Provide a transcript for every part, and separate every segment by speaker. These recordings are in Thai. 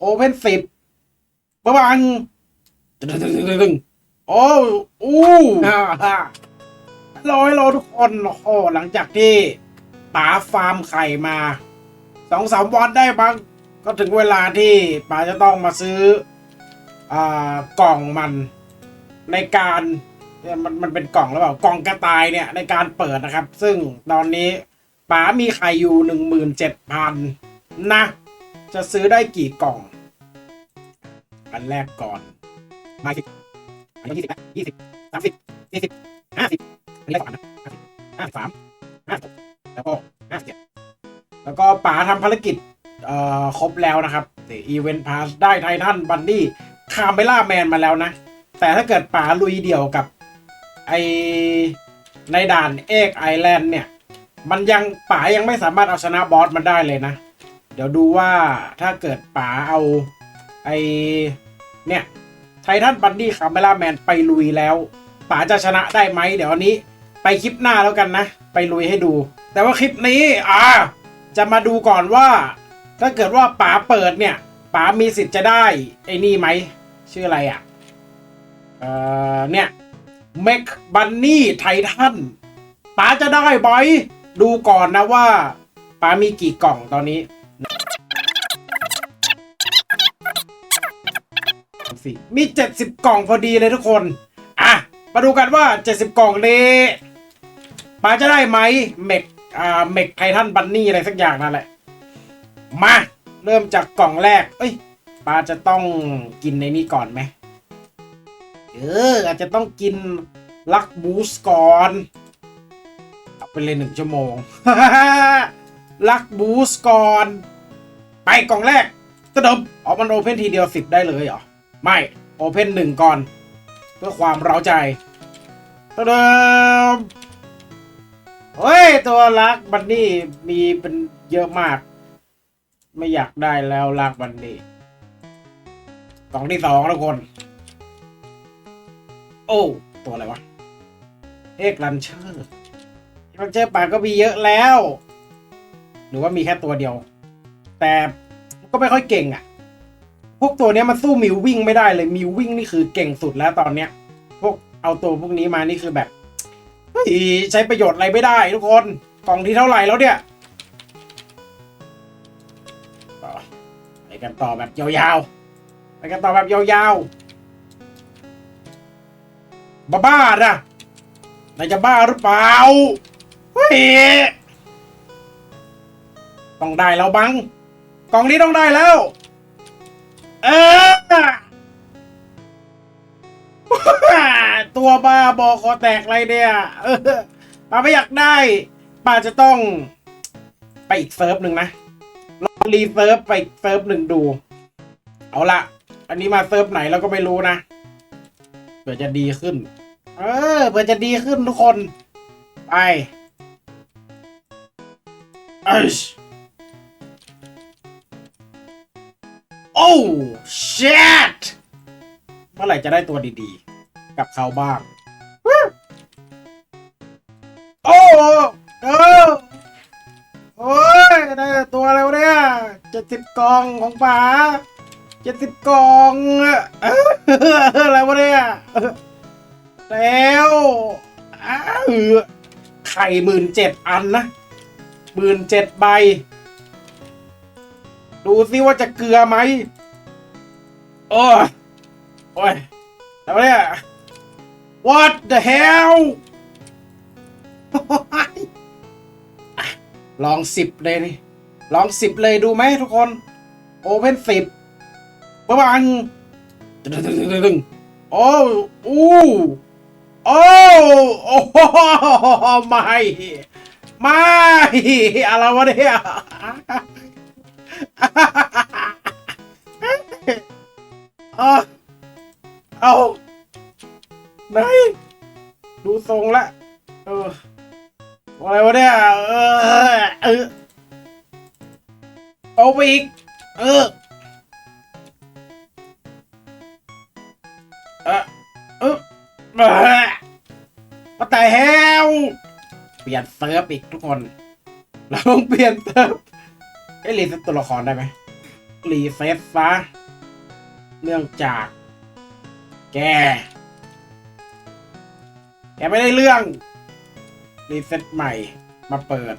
Speaker 1: โอเพนสิบประวังตึงๆโอ้อู้ฮ่าฮ่าร้อยโลทุกคนโอ้โหหลังจากที่ป๋าฟาร์มไข่มาสองสามวันได้บ้างก็ถึงเวลาที่ป๋าจะต้องมาซื้ออ่ากล่องมันในการเนี่ยมันมันเป็นกล่องหรือเปล่ากล่องกระต่ายเนี่ยในการเปิดนะครับ ซึ่งตอนนี้ป๋ามีไข่อยู่หนึ่งหมื่นเจ็ดพันนะ จะซื้อได้กี่กล่อง อันแรกก่อนมาสิบอันนี้ยี่สิบยี่สิบสามสิบสี่สิบห้าสิบอันนี้สองอันนะห้าสิบห้าสิบสามห้าสิบแล้วก็ห้าสิบเจ็ดแล้วก็ป๋าทำภารกิจเอ่อครบแล้วนะครับอีเวนต์พาสได้ไททันบันดี้คาเมล่าแมนมาแล้วนะ แต่ถ้าเกิดป๋าลุยเดี่ยวกับไอในด่านเอกไอแลนด์เนี่ย มันยังป๋ายังไม่สามารถเอาชนะบอสมันได้เลยนะ ดี๋ยวดูว่าถ้าเกิดป๋าเอาไอเนี่ยไททันบันดี้คาเมล่าแมนไปลุยแล้วป๋าจะชนะได้ไหมเดี๋ยวอันนี้ ไปคลิปหน้าแล้วกันนะ ไปลุยให้ดู แต่ว่าคลิปนี้อ่าจะมาดูก่อนว่า ถ้าเกิดว่าป๋าเปิดเนี่ยป๋ามีสิทธิ์จะได้ไอ้นี่ไหม ชื่ออะไรอะเอ่อเนี่ยเมกบันนี่ไททันป๋าจะได้ไหมดูก่อนนะว่าป๋ามีกี่กล่องตอนนี้ สิมี 70 กล่องพอดีเลยทุกคน อะ มาดูกันว่า 70 กล่องนี้ปาจะได้ไหมเมกอ่าเมกไททันบันนี่อะไรสักอย่างนั่นแหละ มา เริ่มจากกล่องแรก เอ้ยปาจะต้องกินในนี้ก่อนไหมเอออาจจะต้องกินลักบูสก่อนเอาไปเลยหนึ่งชั่วโมงลักบูสก่อน ไปกล่องแรกตะดมอ๋อมันโอเพนทีเดียวสิบได้เลยเหรอ ไม่โอเพนหนึ่งก่อน เพื่อความเร้าใจตะเดิมเฮ้ย ตัวลักบันนี่มีเป็นเยอะมาก ไม่อยากได้แล้วลักบันนี่กล่องที่สองทุกคน โอ้ตัวอะไรวะเอกลันเชอร์ลันเชอร์ป่าก็มีเยอะแล้ว หรือว่ามีแค่ตัวเดียว แต่ก็ไม่ค่อยเก่งอะ พวกตัวเนี้ยมันสู้มิววิ่งไม่ได้เลยมิววิ่งนี่คือเก่งสุดแล้วตอนเนี้ย พวกเอาตัวพวกนี้มานี่คือแบบเฮ้ยใช้ประโยชน์อะไรไม่ได้ทุกคนกล่องที่เท่าไหร่แล้วเนี่ยต่อไปกันต่อแบบยาวๆไปกันต่อแบบยาวๆบ้าๆนะนายจะบ้าหรือเปล่าเฮ้ยต้องได้แล้วบังกล่องนี้ต้องได้แล้ว เออตัวบ้าบอคอแตกอะไรเนี่ยป้าไม่อยากได้ป้าจะต้อง ไปอีกเซิร์ฟหนึ่งนะลองรีเซิร์ฟไปอีกเซิร์ฟหนึ่งดู เอาละอันนี้มาเซิร์ฟไหนเราก็ไม่รู้นะเผื่อจะดีขึ้น เออเผื่อจะดีขึ้นทุกคน ไปเอ้ shit เมื่อไหร่จะได้ตัวดีๆ กับเขาบ้าง โอ้เออโอ้ยได้ตัวอะไรวเนี่ยเจ็ดสิบกล่องของป๋าเจ็ดสิบกล่องอออะไรวะเนี่ยแล้วอ้าวไข่หมื่นเจ็ดอันนะหมื่นเจ็ดใบ ดูซิว่าจะเกลือไหม โอ้ย โอ้ยแล้วเนี่ย What the hell ลองสิบเลยนี่ ลองสิบเลยดูไหมทุกคน โอเพนสิบประมาณตึงโอ้อู้โอ้โอ้ไม่ไม่อะไรวะเนี่ย อาเอาไหนดูทรงละเอออะไรวะเนี่ยเออเออเอาไปอีก เออเออเออมาแต่แฮวเปลี่ยนเซิร์ฟอีกทุกคน เราต้องเปลี่ยนเซิร์ฟเอ้รีเซ็ตตัวละครได้ไหมรีเซ็ตซะ เนื่องจากแก แกไม่ได้เรื่อง รีเซ็ตใหม่มาเปิด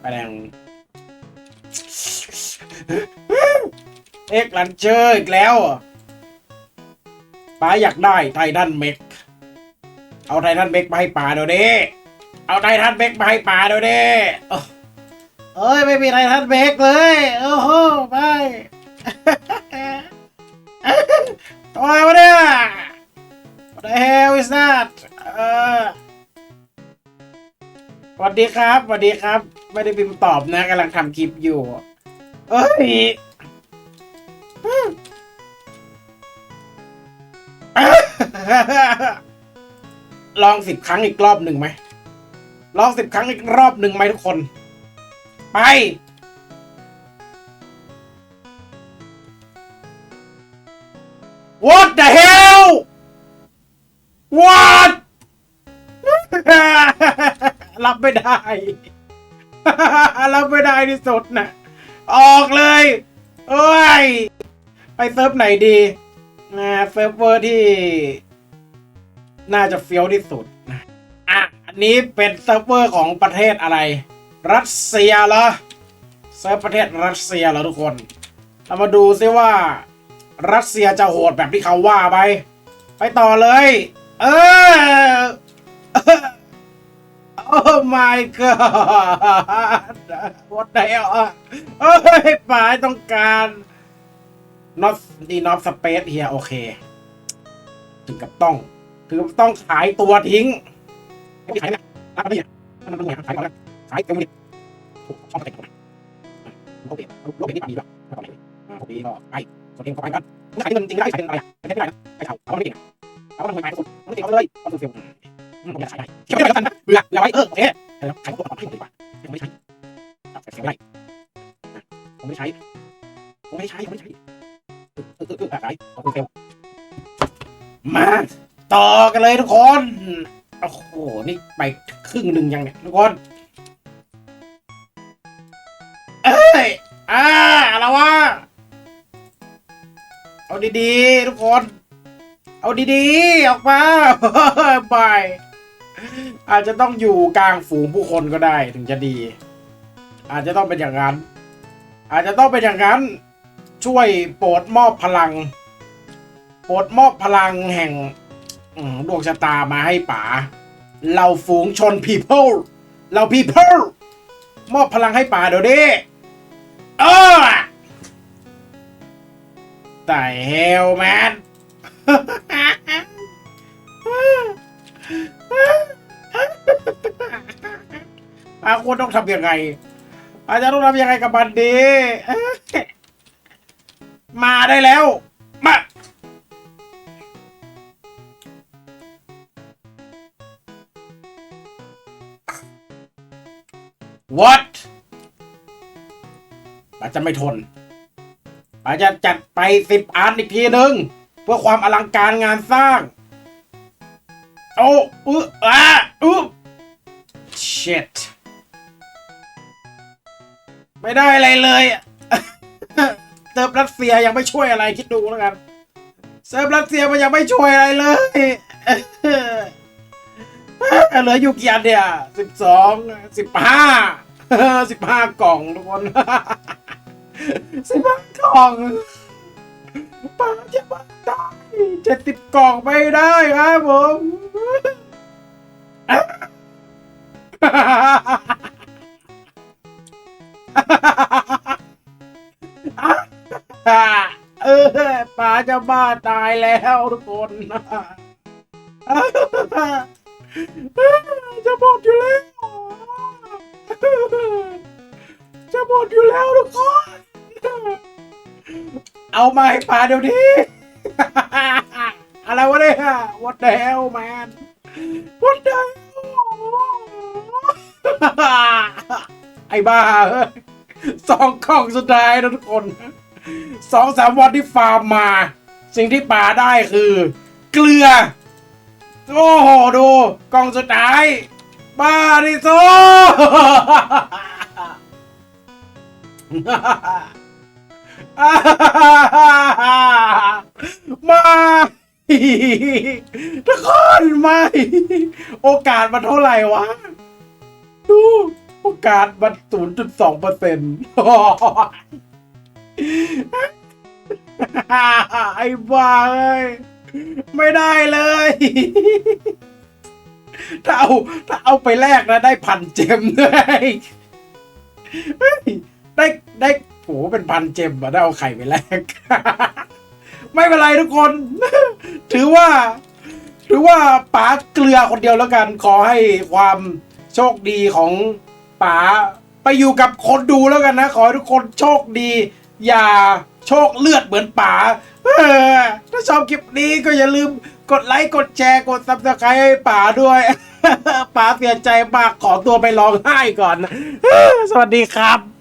Speaker 1: ไปแดงเอ็กลันเชอร์อีกแล้วป้าอยากได้ไททันเมกเอาไททันเมกมาให้ป่าเดี๋ยวนี้เอาไททันเมกมาให้ป่าเดี๋ยวนี้ เอ้ยไม่มีไททันเมกเลย โอ้โหไม่ตัวอะไรวะเนี่ย What the hell is that เออสวัสดีครับสวัสดีครับ ไม่ได้พิมพ์ตอบนะกำลังทำคลิปอยู่ เอ้ยลองสิบครั้งอีกรอบหนึ่งไหม ลองสิบครั้งอีกรอบหนึ่งไหมทุกคน ไป What the hell What รับไม่ได้ รับไม่ได้ที่สุดนะออกเลยโอ้ย ไปเซิร์ฟไหนดีนะเซิร์ฟเวอร์ที่ น่าจะเฟี้ยวที่สุดนะอะอันนี้เป็นเซิร์ฟเวอร์ของประเทศอะไร รัสเซียเหรอเซิร์ฟประเทศรัสเซียเหรอทุกคน เรามาดูซิว่า รัสเซียจะโหดแบบที่เขาว่าไป ไปต่อเลย เออโอ้ my god what the hell อะเอ้ยป๋าต้องการ not ดี not space เฮียโอเค ถึงกับต้อง ถึงกับต้องขายตัวทิ้งไม่ขายนะรับไม่ได้มันต้องขายก่อนนขายเต็ม เลยโอ้โหช่องเต็มหมโลกเปลี่ยนโลกเปลี่ยนนี่ดีป่ะโลกเปลี่ยนโลกเปลี่ยนก็ไปส่วนเองก็ไปกันเมึงขายเงินจริงได้ขายเป็นอะไรอะไม่ได้นะไปเช่าเอาไม่เก่งเอาไม่ขายทุกคนไม่เก่งเอาเลยเอาตัวเซลล์ผมอยากขายได้เก็บไว้แล้วกันนะเบื่อเบื่อไว้เออโอเคขายตัวต่อให้ดีกว่าไม่ใช้เสียไม่ได้ผมไม่ใช้ผมไม่ใช้ผมไม่ใช้เออเออเออขายเอาตัวเซลล์มาต่อกันเลยทุกคนโอ้โหนี่ไปครึ่งหนึ่งยังเนี่ยทุกคน เอาดีๆ ทุกคน เอาดีๆ ออกมาบายอาจจะต้องอยู่กลางฝูงผู้คนก็ได้ถึงจะดี อาจจะต้องเป็นอย่างนั้น อาจจะต้องเป็นอย่างนั้น ช่วยโปรดมอบพลัง โปรดมอบพลังแห่งดวงชะตามาให้ป๋าเราฝูงชน people เรา people มอบพลังให้ป๋าเดี๋ยวนี้เออ แต่เฮลแมนอาควรต้องทำยังไง อาจจะต้องทำยังไงกับมันดี มาได้แล้ว มา What ป้าจะไม่ทน ป้าจะจัดไปสิบอันอีกทีหนึ่งเพื่อความอลังการงานสร้าง โอ้อื้ออะอื้อ shit ไม่ได้อะไรเลยเซิร์ฟรัสเซียยังไม่ช่วยอะไรคิดดูแล้วกันเซิร์ฟรัสเซียมันยังไม่ช่วยอะไรเลยเหลืออยู่กี่อันเนี่ยสิบสองสิบห้าสิบห้ากล่องทุกคน สิบห้ากล่องป้าจะมาได้เจ็ดสิบกล่องไม่ได้ครับผมเออป๋าจะบ้าตายแล้วทุกคนจะหมดอยู่แล้ว จะหมดอยู่แล้วทุกคน เอามาให้ป๋าเดี๋ยวนี้ อะไรวะเนี่ย What the hell man What the hell ไอ้บ้าเอ้ยสองกล่องสุดท้ายนะทุกคนสองสามวันที่ฟาร์มมา สิ่งที่ป่าได้คือ เกลือ โอ้โหดูกล่องสุดท้าย บ้าดิโซ ม่ทุกคนไม่ โอกาสมันเท่าไหร่วะ ดู โอกาสมันศูนย์จุดสองเปอร์เซ็นต์ไอ้บ้าเอ้ยไม่ได้เลย ถ้าเอาถ้าเอาไปแลกนะได้พันเจมด้วยเฮ้ยได้ได้ โหเป็นพันเจมอะได้เอาไข่ไปแลก ไม่เป็นไรทุกคน ถือว่า ถือว่าป๋าเกลือคนเดียวแล้วกัน ขอให้ความโชคดีของป๋าไปอยู่กับคนดูแล้วกันนะ ขอให้ทุกคนโชคดี อย่าโชคเลือดเหมือนป๋าถ้าชอบคลิปนี้ก็อย่าลืมกดไลค์ กดแชร์ กดซับสไครต์ให้ป๋าด้วย ป๋าเสียใจมากขอตัวไปร้องไห้ก่อน สวัสดีครับ